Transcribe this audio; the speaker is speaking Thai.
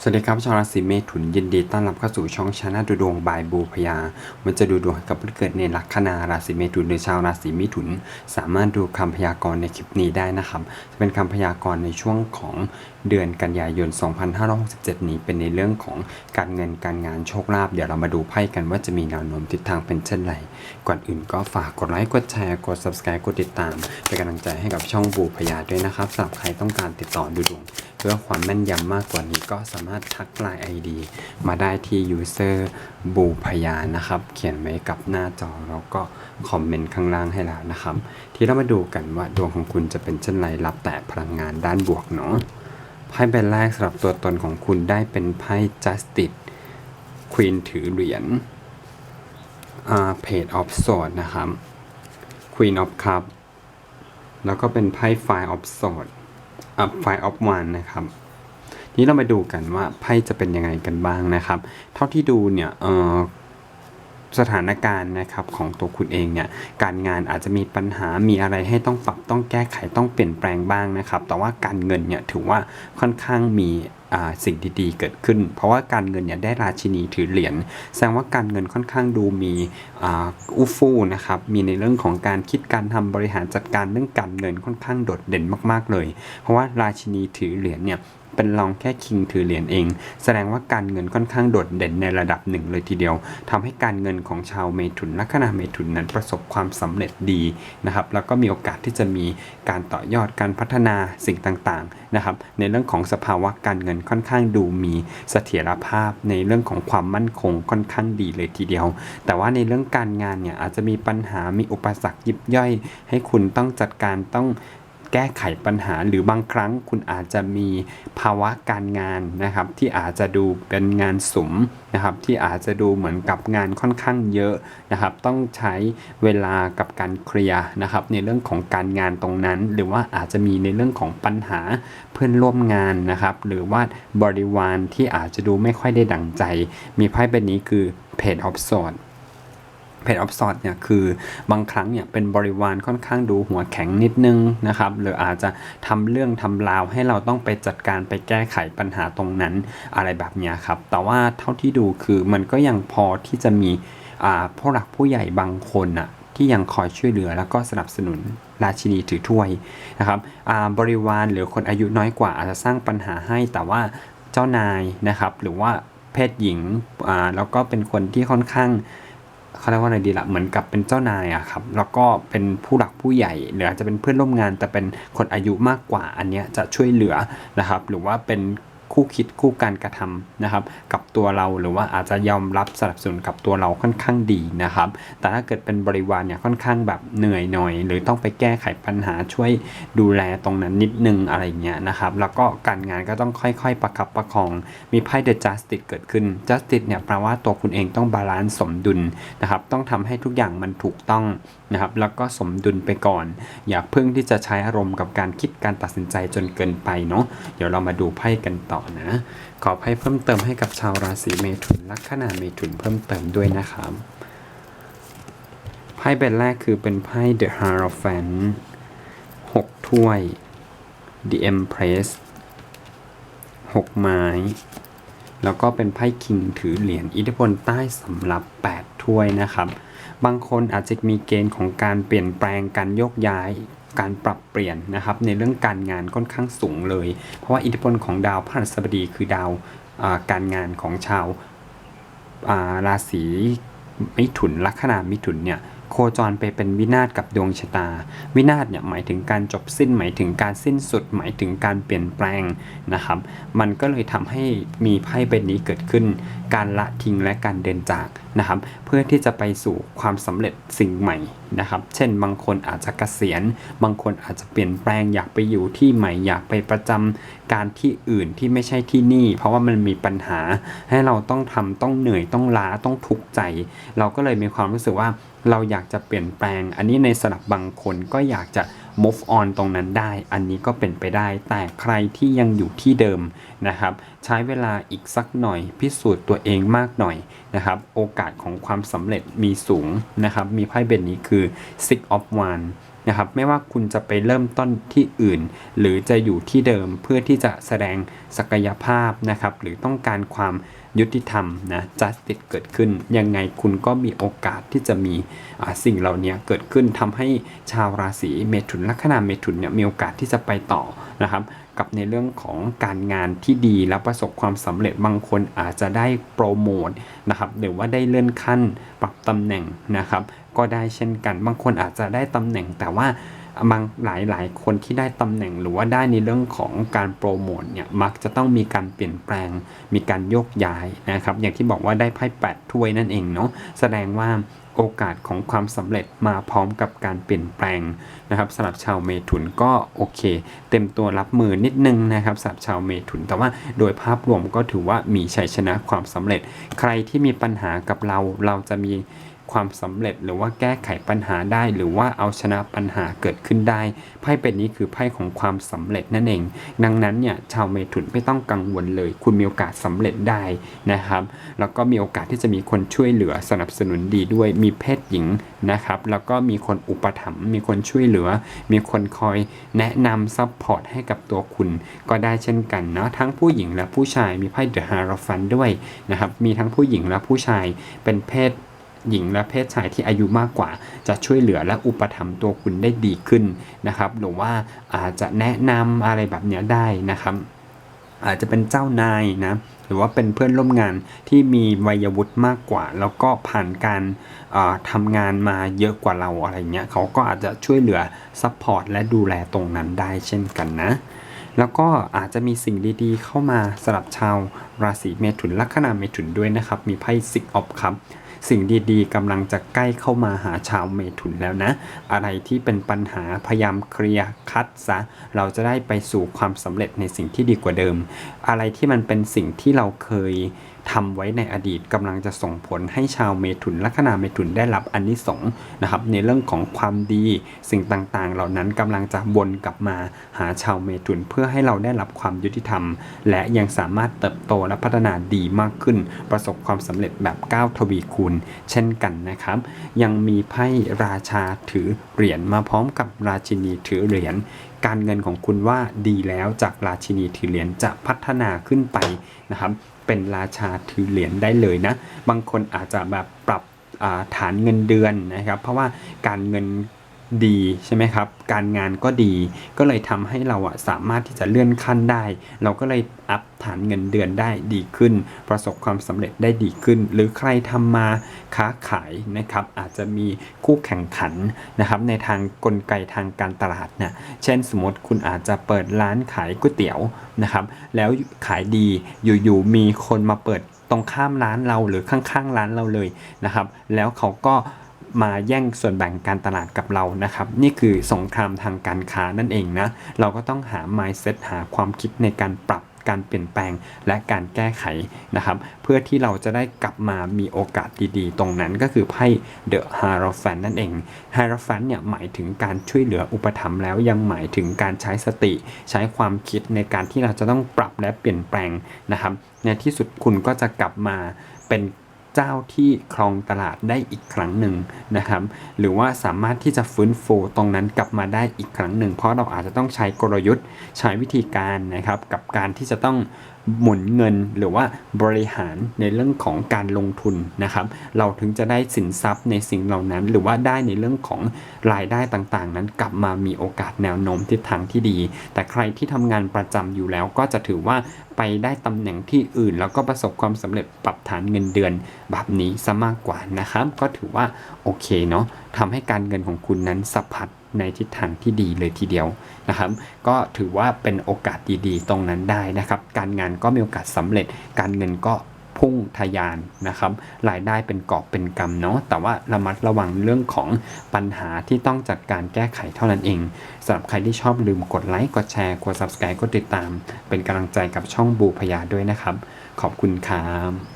สวัสดีครับชาวราศีเมถุนยินดีต้อนรับเข้าสู่ช่องชาแนลดูดวงบายบูพยา มันจะดูดวงกับผู้เกิดในลัคนาราศีเมถุนหรือชาวราศีมิถุน สามารถดูคำพยากรณ์ในคลิปนี้ได้นะครับ จะเป็นคำพยากรณ์ในช่วงของเดือนกันยายน 2567 นี้เป็นในเรื่องของการเงินการงานโชคลาภเดี๋ยวเรามาดูไพ่กันว่าจะมีแนวโน้มทิศทางเป็นเช่นไรก่อนอื่นก็ฝากกดไลค์กดแชร์กด subscribe กดติดตามเป็นกำลังใจให้กับช่องบูพยาด้วยนะครับสำหรับใครต้องการติดต่อดูดวง พื่อความแม่นยำมากกว่านี้ก็สามารถทักไลน์ ID มาได้ที่ user บูพยานะครับ เขียนไว้กับหน้าจอแล้วก็คอมเมนต์ข้างล่างให้แล้วนะครับ ที่เรามาดูกันว่าดวงของคุณจะเป็นเช่นไรรับแต่พลังงานด้านบวกเนาะไพ่ใบแรกสำหรับตัวตนของคุณได้เป็นไพ่ justice queen ถือเหรียญอา page of sword นะครับ queen of cup แล้วก็เป็นไพ่ five of sword อัพไฟออฟวันนะครับนี้เรามาดูกันว่าไพ่จะเป็นยังไงกันบ้างนะครับ เท่าที่ดูเนี่ยเออสถานการณ์นะครับของตัวคุณเองเนี่ยการงานอาจจะมีปัญหามีอะไรให้ต้องปรับต้องแก้ไขต้องเปลี่ยนแปลงบ้างนะครับ แต่ว่าการเงินเนี่ยถือว่าค่อนข้างมี สิ่งดีๆเกิดขึ้น เพราะว่าการเงินเนี่ยได้ราชินีถือเหรียญแสดงว่าการเงินค่อนข้างดูมีอ,อู้ฟู่นะครับมีในเรื่องของการคิดการทำบริหารจัดการเรื่องการเงินค่อนข้างโดดเด่นมากๆเลย เพราะว่าราชินีถือเหรียญเนี่ย เป็นรองแค่คิงถือเหรียญเอง แสดงว่าการเงินค่อนข้างโดดเด่นในระดับหนึ่งเลยทีเดียวทำให้การเงินของชาวเมถุนลัคนาเมถุนนั้นประสบความสำเร็จดีนะครับแล้วก็มีโอกาสที่จะมีการต่อยอดการพัฒนาสิ่งต่างๆนะครับในเรื่องของสภาวะการเงินค่อนข้างดูมีเสถียรภาพในเรื่องของความมั่นคงค่อนข้างดีเลยทีเดียว แต่ว่าในเรื่องการงานเนี่ยอาจจะมีปัญหามีอุปสรรคยิบย่อย ให้คุณต้องจัดการต้อง แก้ไขปัญหาหรือบางครั้งคุณอาจจะมีภาวะการงานนะครับ ที่อาจจะดูเป็นงานสุมนะครับที่อาจจะดูเหมือนกับงานค่อนข้างเยอะนะครับ ต้องใช้เวลากับการเคลียร์นะครับ ในเรื่องของการงานตรงนั้น หรือว่าอาจจะมีในเรื่องของปัญหาเพื่อนร่วมงานนะครับ หรือว่าบริวารที่อาจจะดูไม่ค่อยได้ดังใจ มีไพ่ใบนี้คือ Page of Swords เพจออฟซอดเนี่ยคือบางครั้งเนี่ยเป็นบริวารค่อนข้างดูหัวแข็งนิดนึงนะครับหรืออาจจะทำเรื่องทำราวให้เราต้องไปจัดการไปแก้ไขปัญหาตรงนั้นอะไรแบบนี้ครับ แต่ว่าเท่าที่ดูคือมันก็ยังพอที่จะมีอ่าผู้หลักผู้ใหญ่บางคนอะที่ยังคอยช่วยเหลือแล้วก็สนับสนุนราชินีถือถ้วยนะครับบริวารหรือคนอายุน้อยกว่าอาจจะสร้างปัญหาให้แต่ว่าเจ้านายนะครับหรือว่าเพศหญิงแล้วก็เป็นคนที่ค่อนข้าง เขาเรียกว่าอะไรดีละเหมือนกับเป็นเจ้านายอะครับแล้วก็เป็นผู้หลักผู้ใหญ่หรืออาจจะเป็นเพื่อนร่วมงาน แต่เป็นคนอายุมากกว่าอันเนี้ยจะช่วยเหลือนะครับ หรือว่าเป็น คู่คิดคู่การกระทำนะครับ กับตัวเราหรือว่าอาจจะยอมรับสนับสนุนกับตัวเราค่อนข้างดีนะครับ แต่ถ้าเกิดเป็นบริวารเนี่ยค่อนข้างแบบเหนื่อยหน่อย หรือต้องไปแก้ไขปัญหาช่วยดูแลตรงนั้นนิดนึงอะไรเงี้ยนะครับ แล้วก็การงานก็ต้องค่อยๆ ประคับประคอง มีไพ่ The Justice เกิดขึ้น Justice เนี่ยแปลว่าตัวคุณเองต้องบาลานซ์สมดุลนะครับ ต้องทำให้ทุกอย่างมันถูกต้องนะครับ แล้วก็สมดุลไปก่อน อย่าเพิ่งที่จะใช้อารมณ์กับการคิดการตัดสินใจจนเกินไปเนาะ เดี๋ยวเรามาดูไพ่กันต่อนะขอให้เพิ่มเติมให้กับชาวราศีเมถุนลัคนาเมถุนเพิ่มเติมด้วยนะครับไพ่ใบแรกคือเป็นไพ่ The Hierophant หกถ้วย The Empress หกไม้ แล้วก็เป็นไพ่คิงถือเหรียญอิทธิพลใต้สำหรับ 8 ถ้วยนะครับ บางคนอาจจะมีเกณฑ์ของการเปลี่ยนแปลงการโยกย้ายการปรับเปลี่ยนนะครับในเรื่องการงานค่อนข้างสูงเลย เพราะว่าอิทธิพลของดาวพฤหัสบดีคือดาวาการงานของชาวาราศีมิถุนลัคนามิถุนเนี่ย โคจรไปเป็นวินาศกับดวงชะตา วินาศเนี่ยหมายถึงการจบสิ้นหมายถึงการสิ้นสุด หมายถึงการเปลี่ยนแปลงนะครับ มันก็เลยทำให้มีไพ่ใบนี้เกิดขึ้น การละทิ้งและการเดินจากนะครับ เพื่อที่จะไปสู่ความสำเร็จสิ่งใหม่นะครับ เช่น บางคนอาจจะเกษียณ บางคนอาจจะเปลี่ยนแปลงอยากไปอยู่ที่ใหม่อยากไปประจำการที่อื่นที่ไม่ใช่ที่นี่ เพราะว่ามันมีปัญหาให้เราต้องทำต้องเหนื่อยต้องล้าต้องทุกข์ใจ เราก็เลยมีความรู้สึกว่าเราอยากากจะเปลี่ยนแปลง อันนี้ในสำหรับบางคนก็อยากจะ move on ตรงนั้นได้ อันนี้ก็เป็นไปได้ แต่ใครที่ยังอยู่ที่เดิมนะครับ ใช้เวลาอีกสักหน่อย พิสูจน์ตัวเองมากหน่อยนะครับ โอกาสของความสำเร็จมีสูงนะครับ มีไพ่เบนนี้คือ six of wands นะครับไม่ว่าคุณจะไปเริ่มต้นที่อื่น หรือจะอยู่ที่เดิมเพื่อที่จะแสดงศักยภาพนะครับ หรือต้องการความ ยุติธรรมนะ justice เกิดขึ้น ยังไงคุณก็มีโอกาสที่จะมีสิ่งเหล่านี้เกิดขึ้นทำให้ชาวราศีเมถุนลัคนาเมถุนเนี่ยมีโอกาสที่จะไปต่อนะครับกับในเรื่องของการงานที่ดีและประสบความสำเร็จบางคนอาจจะได้โปรโมทนะครับหรือว่าได้เลื่อนขั้นปรับตำแหน่งนะครับ ก็ได้เช่นกันบางคนอาจจะได้ตำแหน่งแต่ว่า บางหลายหลายๆคนที่ได้ตำแหน่งหรือว่าได้ในเรื่องของการโปรโมทเนี่ยมักจะต้องมีการเปลี่ยนแปลง มีการโยกย้ายนะครับ อย่างที่บอกว่าได้ไพ่แปดถ้วยนั่นเองเนาะแสดงว่าโอกาสของความสำเร็จมาพร้อมกับการเปลี่ยนแปลงนะครับสำหรับชาวเมถุนก็โอเค เต็มตัวรับมือนิดนึงนะครับสำหรับชาวเมถุน แต่ว่าโดยภาพรวมก็ถือว่ามีชัยชนะความสำเร็จ ใครที่มีปัญหากับเราเราจะมี ความสำเร็จหรือว่าแก้ไขปัญหาได้ หรือว่าเอาชนะปัญหาเกิดขึ้นได้ไพ่เป็นนี้คือไพ่ของความสำเร็จนั่นเอง ดังนั้นเนี่ยชาวเมถุนไม่ต้องกังวลเลย คุณมีโอกาสสำเร็จได้นะครับ แล้วก็มีโอกาสที่จะมีคนช่วยเหลือสนับสนุนดีด้วยมีเพศหญิงนะครับ แล้วก็มีคนอุปถัมภ์มีคนช่วยเหลือ มีคนคอยแนะนำซัพพอร์ตให้กับตัวคุณก็ได้เช่นกันเนาะทั้งผู้หญิงและผู้ชายมีไพ่เดอะฮาร์ฟันด้วยนะครับมีทั้งผู้หญิงและผู้ชายเป็นเพศ หญิงและเพศชายที่อายุมากกว่า จะช่วยเหลือและอุปถัมภ์ตัวคุณได้ดีขึ้นนะครับ หรือว่าอาจจะแนะนำอะไรแบบนี้ได้นะครับ อาจจะเป็นเจ้านายนะหรือว่าเป็นเพื่อนร่วมงานที่มีวัยวุฒิมากกว่า แล้วก็ผ่านการเอ่อทำงานมาเยอะกว่าเราอะไรเงี้ยเขาก็อาจจะช่วยเหลือซัพพอร์ตและดูแลตรงนั้นได้เช่นกันนะแล้วก็อาจจะมีสิ่งดีๆ เข้ามาสำหรับชาวราศีเมถุนลัคนาเมถุนด้วยนะครับ มีไพ่ซิกออฟครับ สิ่งดีๆกำลังจะใกล้เข้ามาหาชาวเมถุนแล้วนะ อะไรที่เป็นปัญหาพยายามเคลียร์คัดซะเราจะได้ไปสู่ความสำเร็จในสิ่งที่ดีกว่าเดิม อะไรที่มันเป็นสิ่งที่เราเคย ทำไว้ในอดีตกำลังจะส่งผลให้ชาวเมถุนลัคนาเมถุนได้รับอนนิสงส์นะครับ ในเรื่องของความดีสิ่งต่างๆ เหล่านั้นกำลังจะวนกลับมาหาชาวเมถุนเพื่อให้เราได้รับความยุติธรรม และยังสามารถเติบโตและพัฒนาดีมากขึ้น ประสบความสำเร็จแบบก้าวทวีคูณ เช่นกันนะครับ ยังมีไพ่ราชาถือเหรียญมาพร้อมกับราชินีถือเหรียญ การเงินของคุณว่าดีแล้วจากราชินีถือเหรียญจะพัฒนาขึ้นไปนะครับ เป็นราชาถือเหรียญได้เลยนะ บางคนอาจจะแบบปรับฐานเงินเดือนนะครับ เพราะว่าการเงิน ดีใช่ไหมครับ การงานก็ดี ก็เลยทำให้เราอะสามารถที่จะเลื่อนขั้นได้ เราก็เลยอัพฐานเงินเดือนได้ดีขึ้น ประสบความสำเร็จได้ดีขึ้น หรือใครทำมาค้าขายนะครับ อาจจะมีคู่แข่งขันนะครับ ในทางกลไกทางการตลาดนะเช่นสมมติคุณอาจจะเปิดร้านขายก๋วยเตี๋ยวนะครับ แล้วขายดีอยู่ๆมีคนมาเปิดตรงข้ามร้านเราหรือข้างๆร้านเราเลยนะครับ แล้วเขาก็ มาแย่งส่วนแบ่งการตลาดกับเรานะครับ นี่คือสงครามทางการค้านั่นเองนะ เราก็ต้องหา mindset หาความคิดในการปรับการเปลี่ยนแปลงและการแก้ไขนะครับ เพื่อที่เราจะได้กลับมามีโอกาสดีๆ ตรงนั้นก็คือไพ่ The Hierophant นั่นเอง Hierophant เนี่ยหมายถึงการช่วยเหลืออุปถัมภ์แล้วยังหมายถึงการใช้สติ ใช้ความคิดในการที่เราจะต้องปรับและเปลี่ยนแปลงนะครับ ในที่สุดคุณก็จะกลับมาเป็น เจ้าที่ครองตลาดได้อีกครั้งหนึ่งนะครับ หรือว่าสามารถที่จะฟื้นฟูตรงนั้นกลับมาได้อีกครั้งหนึ่ง เพราะเราอาจจะต้องใช้กลยุทธ์ใช้วิธีการนะครับกับการที่จะต้อง หมุนเงินหรือว่าบริหารในเรื่องของการลงทุนนะครับ เราถึงจะได้สินทรัพย์ในสิ่งเหล่านั้น หรือว่าได้ในเรื่องของรายได้ต่างๆ นั้นกลับมามีโอกาสแนวโน้มทิศทางที่ดี แต่ใครที่ทำงานประจำอยู่แล้วก็จะถือว่าไปได้ตำแหน่งที่อื่น แล้วก็ประสบความสำเร็จปรับฐานเงินเดือนแบบนี้ซะมากกว่านะครับ ก็ถือว่าโอเคเนาะทำให้การเงินของคุณนั้นสะพัด ในทิศทางที่ดีเลยทีเดียวนะครับ ก็ถือว่าเป็นโอกาสดีๆ ตรงนั้นได้นะครับ การงานก็มีโอกาสสำเร็จ การเงินก็พุ่งทะยานนะครับ รายได้เป็นกอบเป็นกำเนาะ แต่ว่าระมัดระวังเรื่องของปัญหาที่ต้องจัดการแก้ไขเท่านั้นเองสำหรับใครที่ชอบลืมกดไลค์ กดแชร์ กด subscribe กดติดตาม เป็นกำลังใจกับช่องบูพยาด้วยนะครับ ขอบคุณครับ